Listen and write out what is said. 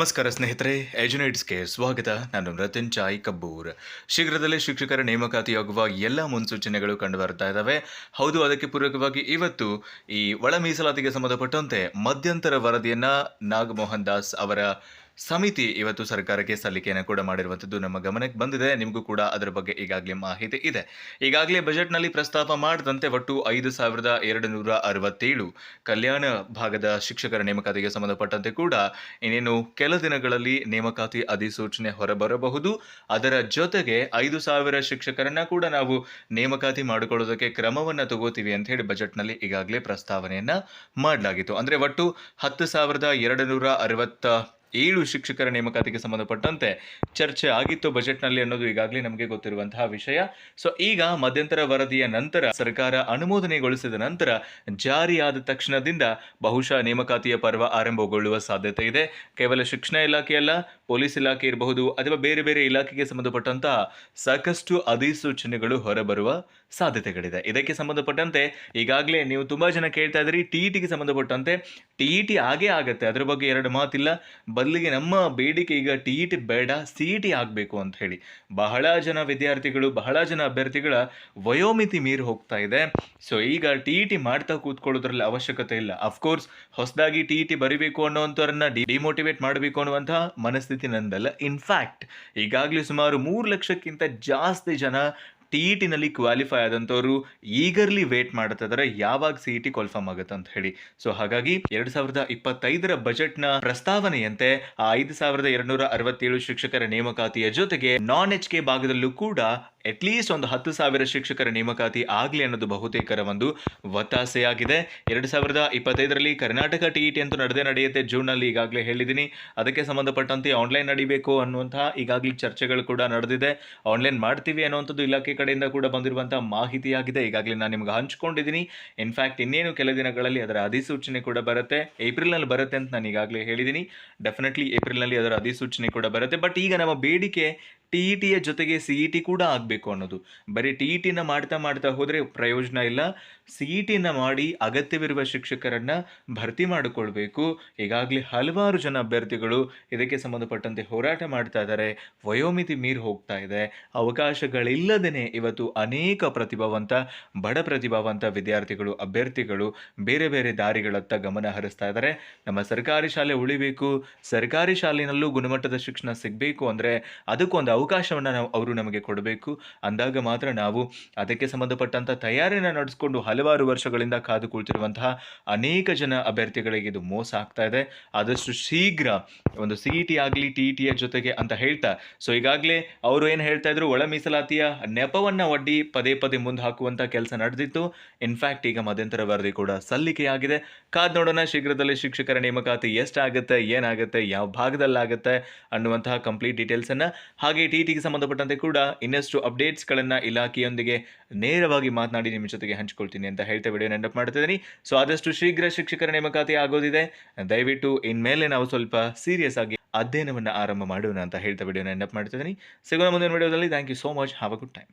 ನಮಸ್ಕಾರ ಸ್ನೇಹಿತರೆ ಎಜುನೇಟ್ಸ್ಗೆ ಸ್ವಾಗತ. ನಾನು ರತನ್ ಚಾಯ್ ಕಬ್ಬೂರ್. ಶೀಘ್ರದಲ್ಲೇ ಶಿಕ್ಷಕರ ನೇಮಕಾತಿಯಾಗುವ ಎಲ್ಲ ಮುನ್ಸೂಚನೆಗಳು ಕಂಡು ಬರ್ತಾ ಇದ್ದಾವೆ. ಹೌದು, ಅದಕ್ಕೆ ಪೂರಕವಾಗಿ ಇವತ್ತು ಈ ಒಳ ಮೀಸಲಾತಿಗೆ ಸಂಬಂಧಪಟ್ಟಂತೆ ಮಧ್ಯಂತರ ವರದಿಯನ್ನ ನಾಗಮೋಹನ್ ದಾಸ್ ಅವರ ಸಮಿತಿ ಇವತ್ತು ಸರ್ಕಾರಕ್ಕೆ ಸಲ್ಲಿಕೆಯನ್ನು ಕೂಡ ಮಾಡಿರುವಂಥದ್ದು ನಮ್ಮ ಗಮನಕ್ಕೆ ಬಂದಿದೆ. ನಿಮಗೂ ಕೂಡ ಅದರ ಬಗ್ಗೆ ಈಗಾಗಲೇ ಮಾಹಿತಿ ಇದೆ. ಈಗಾಗಲೇ ಬಜೆಟ್ನಲ್ಲಿ ಪ್ರಸ್ತಾಪ ಮಾಡಿದಂತೆ ಒಟ್ಟು ಐದು ಸಾವಿರದ ಎರಡು ನೂರ ಅರವತ್ತೇಳು ಕಲ್ಯಾಣ ಭಾಗದ ಶಿಕ್ಷಕರ ನೇಮಕಾತಿಗೆ ಸಂಬಂಧಪಟ್ಟಂತೆ ಕೂಡ ಇನ್ನೇನು ಕೆಲ ದಿನಗಳಲ್ಲಿ ನೇಮಕಾತಿ ಅಧಿಸೂಚನೆ ಹೊರಬರಬಹುದು. ಅದರ ಜೊತೆಗೆ ಐದು ಸಾವಿರ ಶಿಕ್ಷಕರನ್ನ ಕೂಡ ನಾವು ನೇಮಕಾತಿ ಮಾಡಿಕೊಳ್ಳೋದಕ್ಕೆ ಕ್ರಮವನ್ನು ತಗೋತೀವಿ ಅಂತ ಹೇಳಿ ಬಜೆಟ್ನಲ್ಲಿ ಈಗಾಗಲೇ ಪ್ರಸ್ತಾವನೆಯನ್ನ ಮಾಡಲಾಗಿತ್ತು. ಅಂದ್ರೆ ಒಟ್ಟು ಹತ್ತು ಸಾವಿರದ ಎರಡು ನೂರ ಅರವತ್ತ ಏಳು ಶಿಕ್ಷಕರ ನೇಮಕಾತಿಗೆ ಸಂಬಂಧಪಟ್ಟಂತೆ ಚರ್ಚೆ ಆಗಿತ್ತು. ಬಜೆಟ್ನಲ್ಲಿ ಅನ್ನೋದು ಈಗಾಗಲೇ ನಮಗೆ ಗೊತ್ತಿರುವಂತಹ ವಿಷಯ. ಸೊ, ಈಗ ಮಧ್ಯಂತರ ವರದಿಯ ನಂತರ, ಸರ್ಕಾರ ಅನುಮೋದನೆಗೊಳಿಸಿದ ನಂತರ, ಜಾರಿಯಾದ ತಕ್ಷಣದಿಂದ ಬಹುಶಃ ನೇಮಕಾತಿಯ ಪರ್ವ ಆರಂಭಗೊಳ್ಳುವ ಸಾಧ್ಯತೆ ಇದೆ. ಕೇವಲ ಶಿಕ್ಷಣ ಇಲಾಖೆಯಲ್ಲ ಪೊಲೀಸ್ ಇಲಾಖೆ ಇರಬಹುದು ಅಥವಾ ಬೇರೆ ಬೇರೆ ಇಲಾಖೆಗೆ ಸಂಬಂಧಪಟ್ಟಂತಹ ಸಾಕಷ್ಟು ಅಧಿಸೂಚನೆಗಳು ಹೊರಬರುವ ಸಾಧ್ಯತೆಗಳಿದೆ. ಇದಕ್ಕೆ ಸಂಬಂಧಪಟ್ಟಂತೆ ಈಗಾಗಲೇ ನೀವು ತುಂಬಾ ಜನ ಕೇಳ್ತಾ ಇದ್ರಿ ಟಿ ಟಿಗೆ ಸಂಬಂಧಪಟ್ಟಂತೆ, ಟಿ ಟಿ ಆಗೇ ಆಗತ್ತೆ. ಅದರ ಬಗ್ಗೆ ಎರಡು ಮಾತಿಲ್ಲ. ಬದಲಿಗೆ ನಮ್ಮ ಬೇಡಿಕೆ ಈಗ ಟಿ ಇ ಟಿ ಬೇಡ, ಸಿ ಇ ಟಿ ಆಗಬೇಕು ಅಂತ ಹೇಳಿ ಬಹಳ ಜನ ವಿದ್ಯಾರ್ಥಿಗಳು, ಬಹಳ ಜನ ಅಭ್ಯರ್ಥಿಗಳ ವಯೋಮಿತಿ ಮೀರಿ ಹೋಗ್ತಾ ಇದೆ. ಸೊ ಈಗ ಟಿ ಇ ಟಿ ಮಾಡ್ತಾ ಕೂತ್ಕೊಳ್ಳೋದ್ರಲ್ಲಿ ಅವಶ್ಯಕತೆ ಇಲ್ಲ. ಅಫ್ಕೋರ್ಸ್ ಹೊಸದಾಗಿ ಟಿ ಇ ಟಿ ಬರಿಬೇಕು ಅನ್ನೋಂಥವ್ರನ್ನ ಡಿಮೋಟಿವೇಟ್ ಮಾಡಬೇಕು ಅನ್ನುವಂತಹ ಮನಸ್ಥಿತಿ ನಂದಲ್ಲ. ಇನ್ಫ್ಯಾಕ್ಟ್ ಈಗಾಗಲೇ ಸುಮಾರು ಮೂರು ಲಕ್ಷಕ್ಕಿಂತ ಜಾಸ್ತಿ ಜನ ಟಿ ಇ ಟಿನಲ್ಲಿ ಕ್ವಾಲಿಫೈ ಆದಂಥವ್ರು ಈಗರ್ಲಿ ವೇಟ್ ಮಾಡ್ತಾ ಇದ್ದಾರೆ ಯಾವಾಗ ಸಿ ಇ ಟಿ ಕ್ವಾಲಿಫಾರ್ಮ್ ಆಗುತ್ತೆ ಅಂತ ಹೇಳಿ. ಸೊ ಹಾಗಾಗಿ ಎರಡ್ ಸಾವಿರದ ಇಪ್ಪತ್ತೈದರ ಬಜೆಟ್ನ ಪ್ರಸ್ತಾವನೆಯಂತೆ ಆ ಐದು ಸಾವಿರದ ಎರಡ್ನೂರ ಅರವತ್ತೇಳು ಶಿಕ್ಷಕರ ನೇಮಕಾತಿಯ ಜೊತೆಗೆ ನಾನ್ ಎಚ್ ಕೆ ಭಾಗದಲ್ಲೂ ಕೂಡ ಅಟ್ಲೀಸ್ಟ್ ಒಂದು ಹತ್ತು ಸಾವಿರ ಶಿಕ್ಷಕರ ನೇಮಕಾತಿ ಆಗಲಿ ಅನ್ನೋದು ಬಹುತೇಕರ ಒಂದು ಒತ್ತಾಸೆಯಾಗಿದೆ ಎರಡು ಸಾವಿರದ ಇಪ್ಪತ್ತೈದರಲ್ಲಿ ಕರ್ನಾಟಕ ಟಿ ಇ ಟಿ ಅಂತೂ ನಡೆದೇ ನಡೆಯುತ್ತೆ. ಜೂನ್ನಲ್ಲಿ ಈಗಾಗಲೇ ಹೇಳಿದ್ದೀನಿ. ಅದಕ್ಕೆ ಸಂಬಂಧಪಟ್ಟಂತೆ ಆನ್ಲೈನ್ ನಡಿಬೇಕು ಅನ್ನುವಂಥ ಈಗಾಗಲೇ ಚರ್ಚೆಗಳು ಕೂಡ ನಡೆದಿದೆ. ಆನ್ಲೈನ್ ಮಾಡ್ತೀವಿ ಅನ್ನುವಂಥದ್ದು ಇಲಾಖೆ ಕಡೆಯಿಂದ ಕೂಡ ಬಂದಿರುವಂಥ ಮಾಹಿತಿಯಾಗಿದೆ. ಈಗಾಗಲೇ ನಾನು ನಿಮ್ಗೆ ಹಂಚ್ಕೊಂಡಿದ್ದೀನಿ. ಇನ್ಫ್ಯಾಕ್ಟ್ ಇನ್ನೇನು ಕೆಲ ದಿನಗಳಲ್ಲಿ ಅದರ ಅಧಿಸೂಚನೆ ಕೂಡ ಬರುತ್ತೆ. ಏಪ್ರಿಲ್ನಲ್ಲಿ ಬರುತ್ತೆ ಅಂತ ನಾನು ಈಗಾಗಲೇ ಹೇಳಿದ್ದೀನಿ. ಡೆಫಿನೆಟ್ಲಿ ಏಪ್ರಿಲ್ನಲ್ಲಿ ಅದರ ಅಧಿಸೂಚನೆ ಕೂಡ ಬರುತ್ತೆ. ಬಟ್ ಈಗ ನಮ್ಮ ಬೇಡಿಕೆ ಟಿ ಇ ಟಿಯ ಜೊತೆಗೆ ಸಿ ಇ ಟಿ ಕೂಡ ಆಗಬೇಕು ಅನ್ನೋದು. ಬರೀ ಟಿ ಇ ಟಿನ ಮಾಡ್ತಾ ಮಾಡ್ತಾ ಹೋದರೆ ಪ್ರಯೋಜನ ಇಲ್ಲ. ಸಿ ಇ ಟಿನ ಮಾಡಿ ಅಗತ್ಯವಿರುವ ಶಿಕ್ಷಕರನ್ನ ಭರ್ತಿ ಮಾಡಿಕೊಳ್ಬೇಕು. ಈಗಾಗಲೇ ಹಲವಾರು ಜನ ಅಭ್ಯರ್ಥಿಗಳು ಇದಕ್ಕೆ ಸಂಬಂಧಪಟ್ಟಂತೆ ಹೋರಾಟ ಮಾಡ್ತಾ ಇದ್ದಾರೆ. ವಯೋಮಿತಿ ಮೀರಿ ಹೋಗ್ತಾ ಇದೆ. ಅವಕಾಶಗಳಿಲ್ಲದೇ ಇವತ್ತು ಅನೇಕ ಪ್ರತಿಭಾವಂತ, ಬಡ ಪ್ರತಿಭಾವಂತ ವಿದ್ಯಾರ್ಥಿಗಳು, ಅಭ್ಯರ್ಥಿಗಳು ಬೇರೆ ಬೇರೆ ದಾರಿಗಳತ್ತ ಗಮನ ಹರಿಸ್ತಾ ಇದ್ದಾರೆ. ನಮ್ಮ ಸರ್ಕಾರಿ ಶಾಲೆ ಉಳಿಬೇಕು. ಸರ್ಕಾರಿ ಶಾಲೆನಲ್ಲೂ ಗುಣಮಟ್ಟದ ಶಿಕ್ಷಣ ಸಿಗಬೇಕು ಅಂದರೆ ಅದಕ್ಕೊಂದು ಅವಕಾಶವನ್ನು ನಾವು ಅವರು ನಮಗೆ ಕೊಡಬೇಕು. ಅಂದಾಗ ಮಾತ್ರ ನಾವು ಅದಕ್ಕೆ ಸಂಬಂಧಪಟ್ಟಂಥ ತಯಾರಿನ ನಡೆಸಿಕೊಂಡು ಹಲವಾರು ವರ್ಷಗಳಿಂದ ಕಾದು ಕುಳಿತಿರುವಂತಹ ಅನೇಕ ಜನ ಅಭ್ಯರ್ಥಿಗಳಿಗೆ ಇದು ಮೋಸ ಆಗ್ತಾ ಇದೆ. ಆದಷ್ಟು ಶೀಘ್ರ ಒಂದು ಸಿ ಇ ಟಿ ಆಗಲಿ ಟಿ ಇ ಟಿಯ ಜೊತೆಗೆ ಅಂತ ಹೇಳ್ತಾ, ಸೊ ಈಗಾಗಲೇ ಅವರು ಏನು ಹೇಳ್ತಾ ಇದ್ರು, ಒಳ ಮೀಸಲಾತಿಯ ನೆಪವನ್ನ ಒಡ್ಡಿ ಪದೇ ಪದೇ ಮುಂದೆ ಹಾಕುವಂತ ಕೆಲಸ ನಡೆದಿತ್ತು. ಇನ್ಫ್ಯಾಕ್ಟ್ ಈಗ ಮಧ್ಯಂತರ ವರದಿ ಕೂಡ ಸಲ್ಲಿಕೆಯಾಗಿದೆ. ಕಾದ್ ನೋಡೋಣ, ಶೀಘ್ರದಲ್ಲೇ ಶಿಕ್ಷಕರ ನೇಮಕಾತಿ ಎಷ್ಟಾಗುತ್ತೆ, ಏನಾಗುತ್ತೆ, ಯಾವ ಭಾಗದಲ್ಲಾಗುತ್ತೆ ಅನ್ನುವಂತಹ ಕಂಪ್ಲೀಟ್ ಡೀಟೇಲ್ಸನ್ನು ಹಾಗೆ ಟಿ ಟಿಗೆ ಸಂಬಂಧಪಟ್ಟಂತೆ ಕೂಡ ಇನ್ನಷ್ಟು ಅಪ್ಡೇಟ್ಸ್ಗಳನ್ನು ಇಲಾಖೆಯೊಂದಿಗೆ ನೇರವಾಗಿ ಮಾತನಾಡಿ ನಿಮ್ಮ ಜೊತೆಗೆ ಹಂಚಿಕೊಳ್ತೀನಿ ಅಂತ ಹೇಳ್ತಾ ವಿಡಿಯೋ ನೆನಪು ಮಾಡ್ತಿದ್ದೀನಿ ಸೊ ಆದಷ್ಟು ಶೀಘ್ರ ಶಿಕ್ಷಕರ ನೇಮಕಾತಿ ಆಗೋದಿದೆ. ದಯವಿಟ್ಟು ಇನ್ಮೇಲೆ ನಾವು ಸ್ವಲ್ಪ ಸೀರಿಯಸ್ ಆಗಿ ಅಧ್ಯಯನವನ್ನು ಆರಂಭ ಮಾಡೋಣ ಅಂತ ಹೇಳ್ತಾ ವಿಡಿಯೋನ ಮಾಡ್ತಾ ಮಾಡ್ತಿದ್ದೀನಿ ಸಿಗೋಣ ಮುಂದಿನ ವಿಡಿಯೋದಲ್ಲಿ. Thank you so much have a good time